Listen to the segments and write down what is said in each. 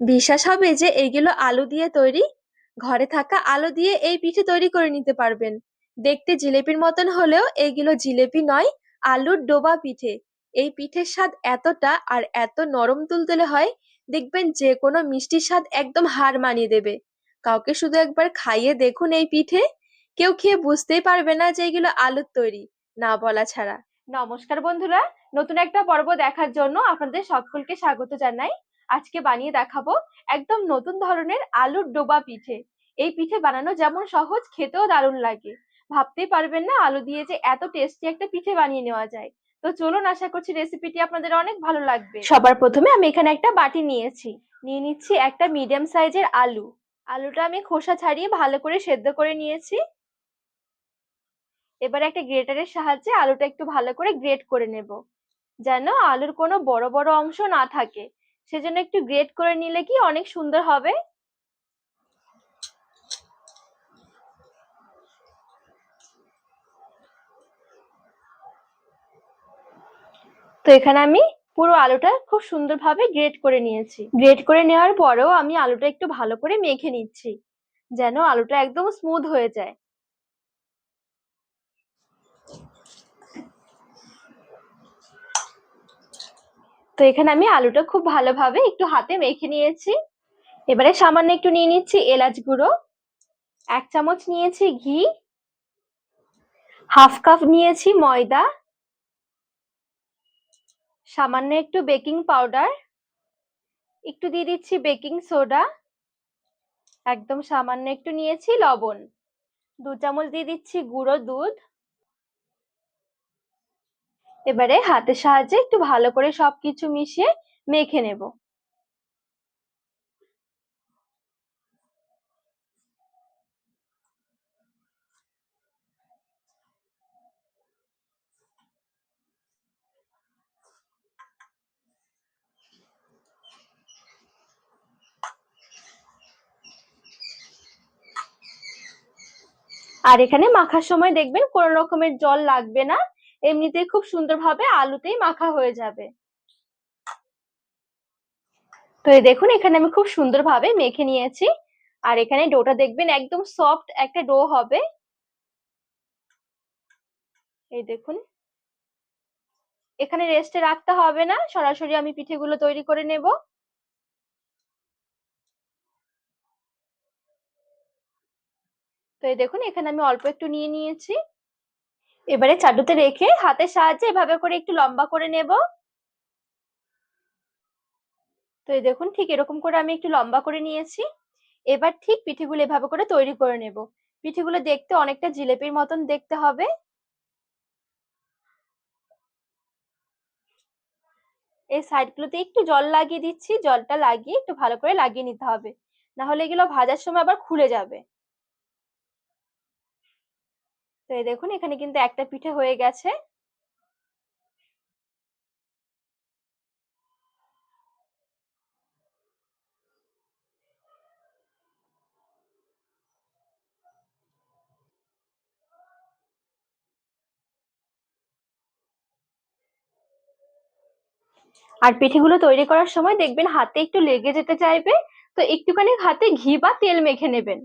বিশ্বাস হবে যে এইগুলো আলু দিয়ে তৈরি? ঘরে থাকা আলু দিয়ে এই পিঠে তৈরি করে নিতে পারবেন। দেখতে জিলেপির মতন হলেও এইগুলো জিলেপি নয়, আলুর ডোবা পিঠে। এই পিঠের স্বাদ এতটা আর এত নরম তুলতুলে হয়, দেখবেন যে কোনো মিষ্টির স্বাদ একদম হার মানিয়ে দেবে। কাউকে শুধু একবার খাইয়ে দেখুন এই পিঠে। কেউ খেয়ে বুঝতেই পারবে না যে এগুলো আলুর তৈরি, না বলা ছাড়া। নমস্কার বন্ধুরা, নতুন একটা পর্ব দেখার জন্য আপনাদের সকলকে স্বাগত জানাই। আজকে বানিয়ে দেখাবো একদম নতুন ধরনের আলুর ডোবা পিঠে। এই পিঠে বানানো যেমন সহজ, খেতেও দারুণ লাগে। ভাবতেই পারবেন না আলু দিয়ে যে এত টেস্টি একটা পিঠে বানিয়ে নেওয়া যায়। তো চলুন আশা করছি রেসিপিটি আপনাদের অনেক ভালো লাগবে। সবার প্রথমে আমি এখানে একটা বাটি নিয়েছি। নিয়ে নিচ্ছি একটা মিডিয়াম সাইজের আলু। আলুটা আমি খোসা ছাড়িয়ে ভালো করে সেদ্ধ করে নিয়েছি। এবার একটা গ্রেটারের সাহায্যে আলুটা একটু ভালো করে গ্রেট করে নেব। যেন আলুর কোনো বড় বড় অংশ না থাকে। সেজন্য একটু গ্রেট করে নিলে কি অনেক সুন্দর হবে? তো এখানে আমি পুরো আলুটা খুব সুন্দরভাবে গ্রেট করে নিয়েছি। গ্রেট করে নেওয়ার পরেও আমি আলুটা একটু ভালো করে মেখে নিচ্ছি, যেন আলুটা একদম স্মুথ হয়ে যায়। তো এখানে আমি আলুটা খুব ভালোভাবে একটু হাতে মেখে নিয়েছি। এবারে সামান্য একটু নিয়ে নিচ্ছি এলাচ গুঁড়ো, এক চামচ নিয়েছি ঘি, হাফ কাপ নিয়েছি ময়দা, সামান্য একটু বেকিং পাউডার, একটু দিয়ে দিচ্ছি বেকিং সোডা, একদম সামান্য একটু নিয়েছি লবণ, দু চামচ দিয়ে দিচ্ছি গুঁড়ো দুধ এবারে হাতের সাহায্যে একটু ভালো করে সবকিছু মিশিয়ে মেখে নেব। আর এখানে মাখার সময় দেখবেন কোনো রকমের জল লাগবে না। এমনিতেই খুব সুন্দরভাবে আলুতেই মাখা হয়ে যাবে। তো এই দেখুন, এখানে আমি খুব সুন্দরভাবে মেখে নিয়েছি। আর এখানে ডোটা দেখবেন একদম সফট একটা ডো হবে। এই দেখুন। এখানে রেস্টে রাখতে হবে না, সরাসরি আমি পিঠেগুলো তৈরি করে নেব। তো এই দেখুন, এখানে আমি অল্প একটু নিয়ে নিয়েছি। এবারে চাটুতে রেখে হাতের সাহায্যে এভাবে করে একটু লম্বা করে নেব। তো এই দেখুন, ঠিক এরকম করে আমি একটু লম্বা করে নিয়েছি। এবার ঠিক পিঠেগুলো এভাবে করে তৈরি করে নেব। পিঠেগুলো দেখতে অনেকটা জিলেপির মতন দেখতে হবে। এই সাইডগুলোতে একটু জল লাগিয়ে দিচ্ছি। জলটা লাগিয়ে একটু ভালো করে লাগিয়ে নিতে হবে। না হলে এগুলো ভাজার সময় আবার খুলে যাবে। তো এই দেখুন, এখানে কিন্তু একটা পিঠে হয়ে গেছে। আর পিঠেগুলো তৈরি করার সময় দেখবেন হাতে একটু লেগে যেতে চাইবে, তো একটুখানি হাতে ঘি বা তেল মেখে নেবেন।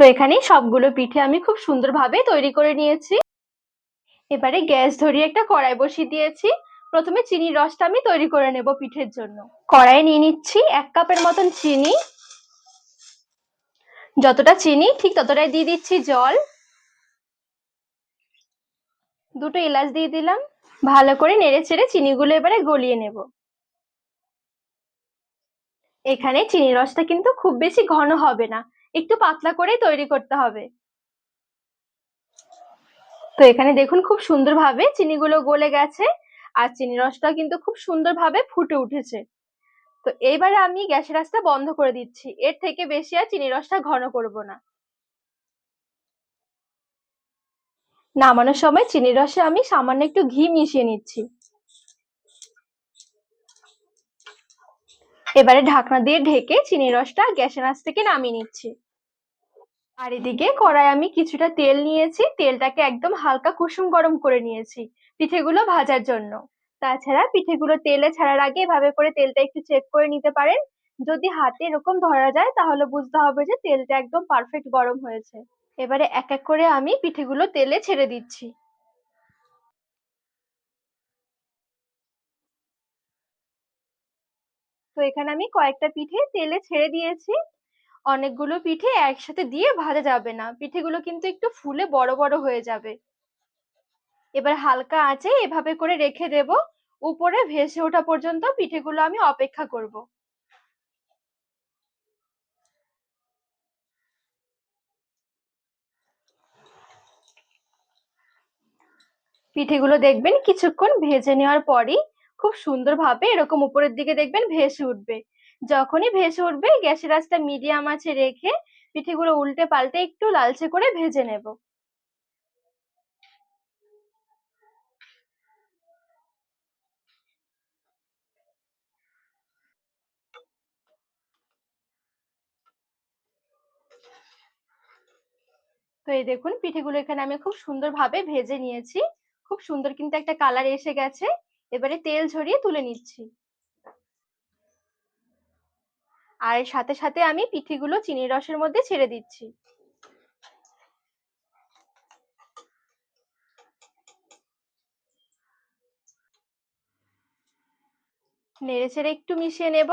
তো এখানে সবগুলো পিঠে আমি খুব সুন্দরভাবে তৈরি করে নিয়েছি। এবারে গ্যাস ধরিয়ে একটা কড়াই বসিয়ে দিয়েছি। প্রথমে চিনির রসটা আমি তৈরি করে নেব পিঠের জন্য। কড়াই নিয়ে নিচ্ছি এক কাপের মতন চিনি। যতটা চিনি, ঠিক ততটাই দিয়ে দিচ্ছি জল। দুটো এলাচ দিয়ে দিলাম। ভালো করে নেড়ে চেড়ে চিনিগুলো এবারে গলিয়ে নেব। এখানে চিনি রসটা কিন্তু খুব বেশি ঘন হবে না। একটু পাতলা করেই তৈরি করতে হবে। তো এখানে দেখুন খুব সুন্দরভাবে চিনিগুলো গলে গেছে আর চিনি রসটা কিন্তু খুব সুন্দরভাবে ফুটে উঠেছে। তো এইবারে আমি গ্যাসের আঁচটা বন্ধ করে দিচ্ছি। এর থেকে বেশি আর চিনি রসটা ঘন করব না। নামানোর সময় চিনির রসে আমি সামান্য একটু ঘি মিশিয়ে নিচ্ছি। এবারে ঢাকনা দিয়ে ঢেকে চিনির রসটা গ্যাসের আঁচ থেকে নামিয়ে নিচ্ছি। আর এদিকে কড়াই আমি কিছুটা তেল নিয়েছি, তেলটাকে একদম হালকা কুসুম গরম করে নিয়েছি পিঠেগুলো ভাজার জন্য। তাছাড়া পিঠেগুলো তেলে ছাড়ার আগে এভাবে করে তেলটা একটু চেক করে নিতে পারেন। যদি হাতে এরকম ধরা যায় তাহলে বুঝতে হবে যে তেলটা একদম পারফেক্ট গরম হয়েছে। এবারে এক এক করে আমি পিঠেগুলো তেলে ছেড়ে দিচ্ছি। তো এখানে আমি কয়েকটা পিঠে তেলে ছেড়ে দিয়েছি। অনেকগুলো পিঠে একসাথে দিয়ে ভাজা যাবে না। পিঠেগুলো কিন্তু একটু ফুলে বড় বড় হয়ে যাবে। এবার হালকা আঁচে এভাবে করে রেখে দেব। উপরে ভেসে ওঠা পর্যন্ত পিঠেগুলো আমি অপেক্ষা করব। পিঠেগুলো দেখবেন কিছুক্ষণ ভেজে নেওয়ার পরই খুব সুন্দরভাবে এরকম উপরের দিকে দেখবেন ভেসে উঠবে। যখনই ভেসে উঠবে, গ্যাসের আঁচটা মিডিয়াম আছে রেখে পিঠেগুলো উল্টে পাল্টে একটু লালচে করে ভেজে নেব। তো এই দেখুন, পিঠেগুলো এখানে আমি খুব সুন্দরভাবে ভেজে নিয়েছি। খুব সুন্দর কিন্তু একটা কালার এসে গেছে। এবারে তেল ঝরিয়ে তুলে নিচ্ছি। আর সাথে সাথে আমি পিঠেগুলো চিনির রসের মধ্যে ছেড়ে দিচ্ছি। নেড়ে ছেড়ে একটু মিশিয়ে নেব।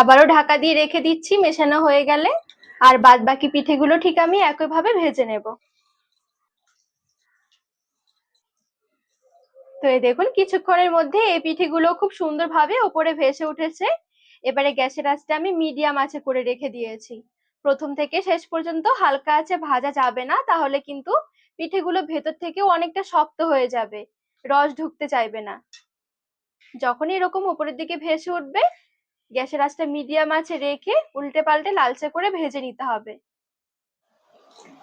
আবারও ঢাকা দিয়ে রেখে দিচ্ছি, মেশানো হয়ে গেলে। আর বাদ বাকি পিঠেগুলো ঠিক আমি একইভাবে ভেজে নেব। তো এই দেখুন, কিছুক্ষণের মধ্যে এই পিঠেগুলো খুব সুন্দরভাবে ওপরে ভেসে উঠেছে। এবারে গ্যাসের আঁচটা আমি মিডিয়াম আঁচে করে রেখে দিয়েছি। প্রথম থেকে শেষ পর্যন্ত হালকা আছে ভাজা যাবে না, তাহলে কিন্তু পিঠেগুলো ভেতর থেকেও অনেকটা শক্ত হয়ে যাবে, রস ঢুকতে চাইবে না। যখনই এরকম উপরের দিকে ভেসে উঠবে গ্যাসের আঁচটা মিডিয়াম আছে রেখে উল্টে পাল্টে লালচে করে ভেজে নিতে হবে।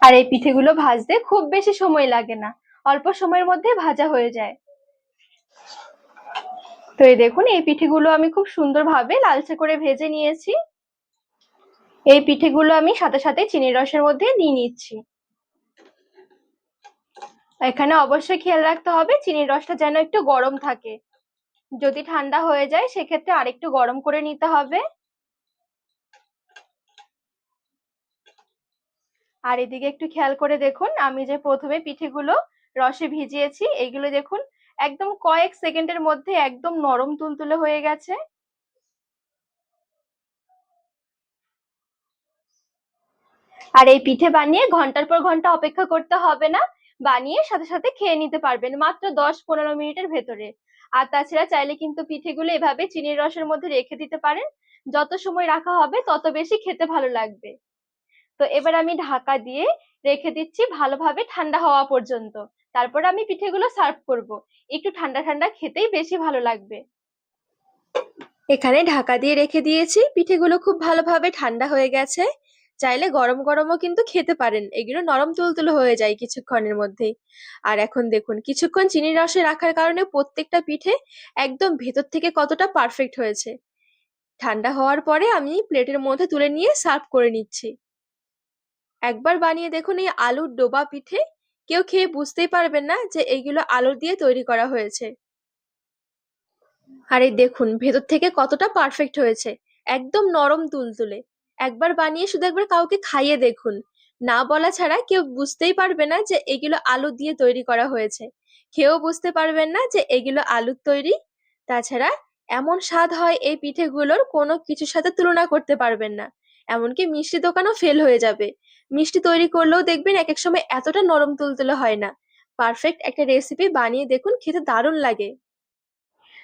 আর এই পিঠেগুলো ভাজতে খুব বেশি সময় লাগে না, অল্প সময়ের মধ্যে ভাজা হয়ে যায়। তো এই দেখুন, এই পিঠেগুলো আমি খুব সুন্দরভাবে লালচে করে ভেজে নিয়েছি। এই পিঠেগুলো আমি সাথে সাথে চিনির রসের মধ্যে নিয়ে নিচ্ছি। এখানে অবশ্যই খেয়াল রাখতে হবে, চিনির রসটা যেন একটু গরম থাকে। যদি ঠান্ডা হয়ে যায়, সেক্ষেত্রে আরেকটু গরম করে নিতে হবে। আর এদিকে একটু খেয়াল করে দেখুন, আমি যে প্রথমে পিঠেগুলো রসে ভিজিয়েছি এইগুলো দেখুন, একদম কয়েক সেকেন্ডের মধ্যে একদম নরম তুলতুলে হয়ে গেছে। আর এই পিঠে বানিয়ে ঘণ্টার পর ঘণ্টা অপেক্ষা করতে হবে না, বানিয়ে সাথে সাথে খেয়ে নিতে পারবেন, মাত্র দশ পনেরো মিনিটের ভেতরে। আর তাছাড়া চাইলে কিন্তু পিঠেগুলো এভাবে চিনির রসের মধ্যে রেখে দিতে পারেন। যত সময় রাখা হবে, তত বেশি খেতে ভালো লাগবে। তো এবার আমি ঢাকা দিয়ে রেখে দিচ্ছি ভালোভাবে ঠান্ডা হওয়া পর্যন্ত। তারপর আমি পিঠেগুলো সার্ভ করব। একটু ঠান্ডা ঠান্ডা খেতেই বেশি ভালো লাগবে। এখানে ঢাকা দিয়ে রেখে দিয়েছি। পিঠেগুলো খুব ভালোভাবে ঠান্ডা হয়ে গেছে। চাইলে গরম গরমও কিন্তু খেতে পারেন। এগুলো নরম তুলতুলো হয়ে যায় কিছুক্ষণের মধ্যেই। আর এখন দেখুন, কিছুক্ষণ চিনির রসে রাখার কারণে প্রত্যেকটা পিঠে একদম ভেতর থেকে কতটা পারফেক্ট হয়েছে। ঠান্ডা হওয়ার পরে আমি প্লেটের মধ্যে তুলে নিয়ে সার্ভ করে নিচ্ছি। একবার বানিয়ে দেখুন, এই আলুর ডোবা পিঠে কেউ খেয়ে বুঝতেই পারবেন না যে এইগুলো আলু দিয়ে তৈরি করা হয়েছে। আর এই দেখুন, ভেতর থেকে কতটা পারফেক্ট হয়েছে। একদম নরম তুলতুলে। একবার বানিয়ে শুধু একবার কাউকে খাইয়ে দেখুন। না বলা ছাড়া কেউ বুঝতেই পারবে না যে এগুলো আলু দিয়ে তৈরি করা হয়েছে। খেয়েও বুঝতে পারবেন না যে এগুলো আলুর তৈরি। তাছাড়া এমন স্বাদ হয় এই পিঠেগুলোর কোনো কিছুর সাথে তুলনা করতে পারবেন না। এমনকি মিষ্টি দোকানও ফেল হয়ে যাবে। মিষ্টি তৈরি করলেও দেখবেন এক এক সময় এতটা নরম তুলতুলে হয় না। পারফেক্ট একটা রেসিপি বানিয়ে দেখুন, খেতে দারুণ লাগে।